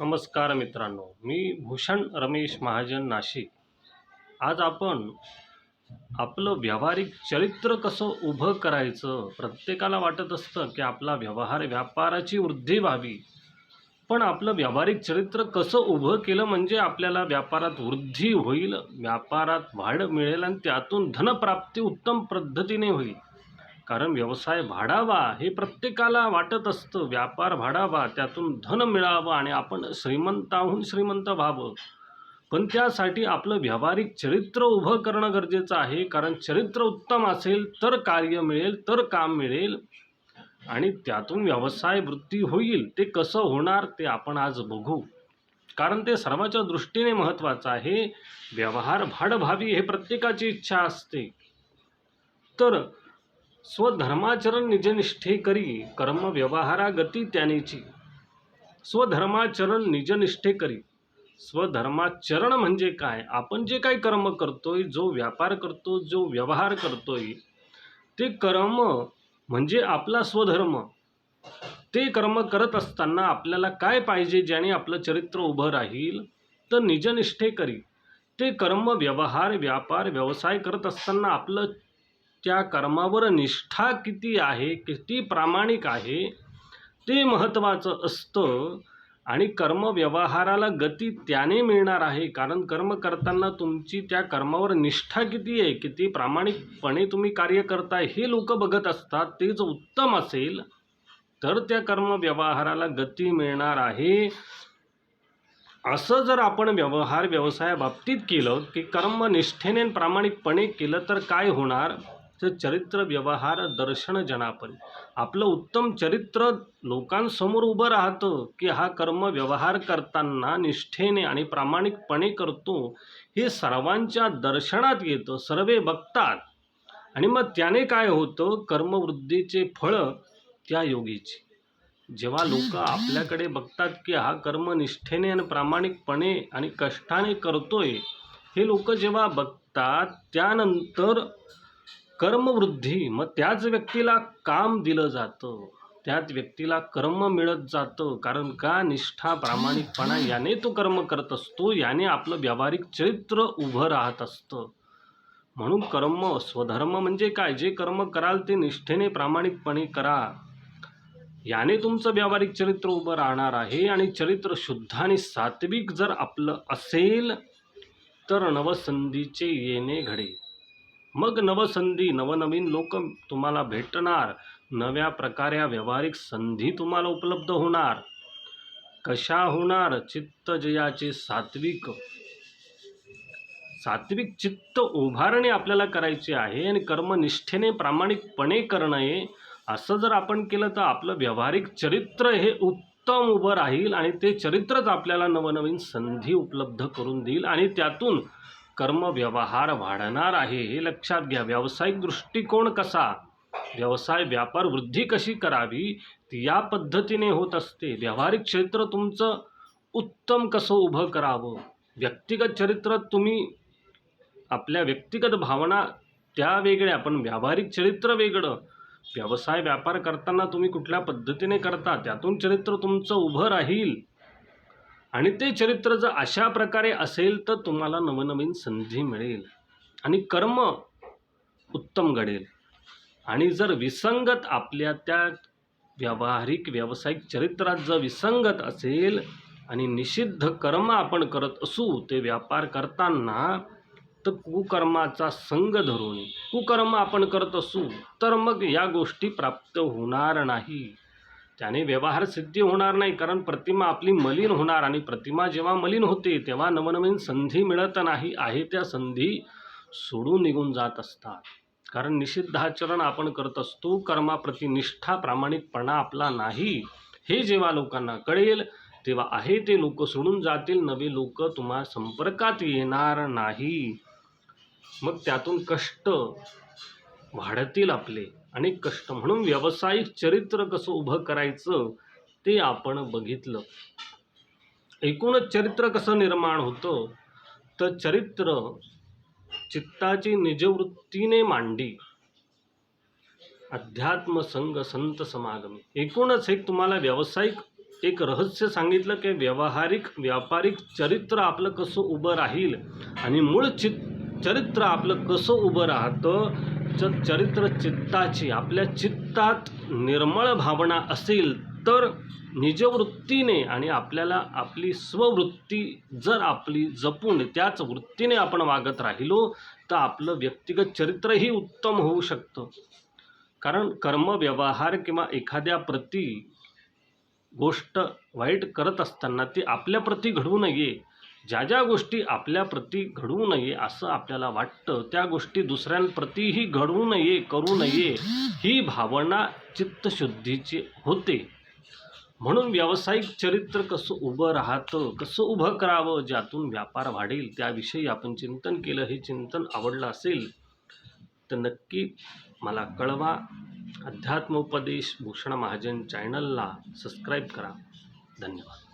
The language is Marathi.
नमस्कार मित्रांनो मी भूषण रमेश महाजन नाशिक. आज आपण आपलं व्यावहारिक चरित्र कसं उभं करायचं प्रत्येकाला वाटत असतं की आपला व्यवहार व्यापाराची वृद्धी व्हावी. पण आपलं व्यावहारिक चरित्र कसं उभं केलं म्हणजे आपल्याला व्यापारात वृद्धी होईल व्यापारात वाढ मिळेल आणि त्यातून धनप्राप्ती उत्तम पद्धतीने होईल. कारण व्यवसाय वाढावा हे प्रत्येकाला वाटत असतं. व्यापार वाढावा त्यातून धन मिळावं आणि आपण श्रीमंताहून श्रीमंत व्हावं. पण त्यासाठी आपलं व्यावहारिक चरित्र उभं करणं गरजेचं आहे. कारण चरित्र उत्तम असेल तर कार्य मिळेल तर काम मिळेल. आणि त्यातून व्यवसाय वृत्ती होईल ते कसं होणार ते आपण आज बघू. कारण ते सर्वाच्या दृष्टीने महत्त्वाचं आहे. व्यवहार भाड व्हावी हे प्रत्येकाची इच्छा असते. तर स्वधर्माचरण निजनिष्ठे करी कर्म व्यवहारा गती त्यानेची. स्वधर्माचरण निजनिष्ठे करी. स्वधर्माचरण म्हणजे काय? आपण जे काही कर्म करतोय जो व्यापार करतो जो व्यवहार करतोय ते कर्म म्हणजे आपला स्वधर्म. ते कर्म करत असताना आपल्याला काय पाहिजे ज्याने आपलं चरित्र उभं राहील तर निजनिष्ठे करी. ते कर्म व्यवहार व्यापार व्यवसाय करत असताना आपलं त्या कर्मावर निष्ठा किती आहे किती प्रामाणिक आहे ते महत्त्वाचं असतं. आणि कर्म व्यवहाराला गती त्याने मिळणार आहे. कारण कर्म करताना तुमची त्या कर्मावर निष्ठा किती आहे किती प्रामाणिकपणे तुम्ही कार्य करताय हे लोक बघत असतात. तेच उत्तम असेल तर त्या कर्म व्यवहाराला गती मिळणार आहे. असं जर आपण व्यवहार व्यवसायाबाबतीत केलं की कर्म निष्ठेने प्रामाणिकपणे केलं तर काय होणार? तर चरित्र व्यवहार दर्शन जनापरी. आपलं उत्तम चरित्र लोकांसमोर उभं राहतं की हा कर्म व्यवहार करताना निष्ठेने आणि प्रामाणिकपणे करतो हे सर्वांच्या दर्शनात येतं सर्वे बघतात. आणि मग त्याने काय होतं? कर्मवृद्धीचे फळं त्या योगीची. जेव्हा लोक आपल्याकडे बघतात की हा कर्म निष्ठेने आणि प्रामाणिकपणे आणि कष्टाने करतोय हे लोक जेव्हा बघतात त्यानंतर कर्मवृद्धी मग त्याच व्यक्तीला काम दिलं जातं. त्याच व्यक्तीला कर्म मिळत जातं. कारण का? निष्ठा प्रामाणिकपणा याने तो कर्म करत असतो. याने आपलं व्यावहारिक चरित्र उभं राहत असतं. म्हणून कर्म स्वधर्म म्हणजे काय? जे कर्म कराल ते निष्ठेने प्रामाणिकपणे करा. याने तुमचं व्यावहारिक चरित्र उभं राहणार आहे आणि चरित्र शुद्ध आणि सात्विक जर आपलं असेल तर नवसंधीचे येणे घडेल मग नवसंधी नवनवीन लोक तुम्हाला भेटणार. नव्या प्रकारे व्यावहारिक संधी तुम्हाला उपलब्ध होणार. कशा होणार? चित्त जयाचे सात्विक सात्विक चित्त उभारणे आपल्याला करायचे आहे आणि कर्मनिष्ठेने प्रामाणिकपणे करणे असं जर आपण केलं तर आपलं व्यावहारिक चरित्र हे उत्तम उभं राहील आणि ते चरित्रच आपल्याला नवनवीन संधी उपलब्ध करून देईल आणि त्यातून कर्म व्यवहार वाढणार आहे हे लक्षात घ्या. व्यावसायिक दृष्टिकोन कसा? व्यवसाय व्यापार वृद्धी कशी करावी? ती या पद्धतीने होत असते. व्यावहारिक क्षेत्र तुमचं उत्तम कसं उभं करावं? व्यक्तिगत चरित्र तुम्ही आपल्या व्यक्तिगत भावना त्या वेगळ्या पण व्यावहारिक चरित्र वेगळं. व्यवसाय व्यापार करताना तुम्ही कुठल्या पद्धतीने करता? त्यातून चरित्र तुमचं उभं राहील. आणि ते चरित्र जर अशा प्रकारे असेल तर तुम्हाला नवनवीन संधी मिळेल. आणि कर्म उत्तम घडेल. आणि जर विसंगत आपल्या त्या व्यावहारिक व्यावसायिक चरित्रात जर विसंगत असेल आणि निषिद्ध कर्म आपण करत असू ते व्यापार करताना तर कुकर्माचा संग धरून कुकर्म आपण करत असू तर मग या गोष्टी प्राप्त होणार नाही. त्याने व्यवहार सिद्धी होणार नाही कारण प्रतिमा आपली मलिन होणार आणि प्रतिमा जेव्हा मलिन होते तेव्हा नवनवीन संधी मिळत नाही आहे त्या संधी सोडून निघून जात असतात. कारण निषिद्धाचरण आपण करत असतो कर्माप्रती निष्ठा प्रामाणिकपणा आपला नाही. हे जेव्हा लोकांना कळेल तेव्हा आहे ते लोक सोडून जातील नवे लोक तुम्हा संपर्कात येणार नाही. मग त्यातून कष्ट वाढतील आपले. अनेक कष्ट म्हणून व्यावसायिक चरित्र कसं उभं करायचं ते आपण बघितलं. एकूणच चरित्र कसं निर्माण होतं? तर चरित्र चित्ताची निजवृत्तीने मांडी. अध्यात्म संघ संत समागमी. एकूणच एक तुम्हाला व्यावसायिक एक रहस्य सांगितलं की व्यावहारिक व्यापारिक चरित्र आपलं कसं उभं राहील आणि मूळ चित चरित्र आपलं कसं उभं राहतं च चरित्र चित्ताची आपल्या चित्तात निर्मळ भावना असेल तर निजवृत्तीने आणि आपल्याला आपली स्ववृत्ती जर आपली जपून त्याच वृत्तीने आपण वागत राहिलो तर आपलं व्यक्तिगत चरित्रही उत्तम होऊ शकतं. कारण कर्म व्यवहार किंवा एखाद्या प्रती गोष्ट वाईट करत असताना ती आपल्या प्रती घडवू नये. ज्या ज्या गोष्टी आपल्याप्रती घडवू नये असं आपल्याला वाटतं त्या गोष्टी दुसऱ्यांप्रतीही घडवू नये करू नये ही भावना चित्तशुद्धीची होते. म्हणून व्यावसायिक चरित्र कसं उभं राहतं कसं उभं करावं ज्यातून व्यापार वाढेल त्याविषयी आपण चिंतन केलं हे चिंतन आवडलं असेल तर नक्की मला कळवा. अध्यात्मोपदेश भूषण महाजन चॅनलला सबस्क्राईब करा. धन्यवाद.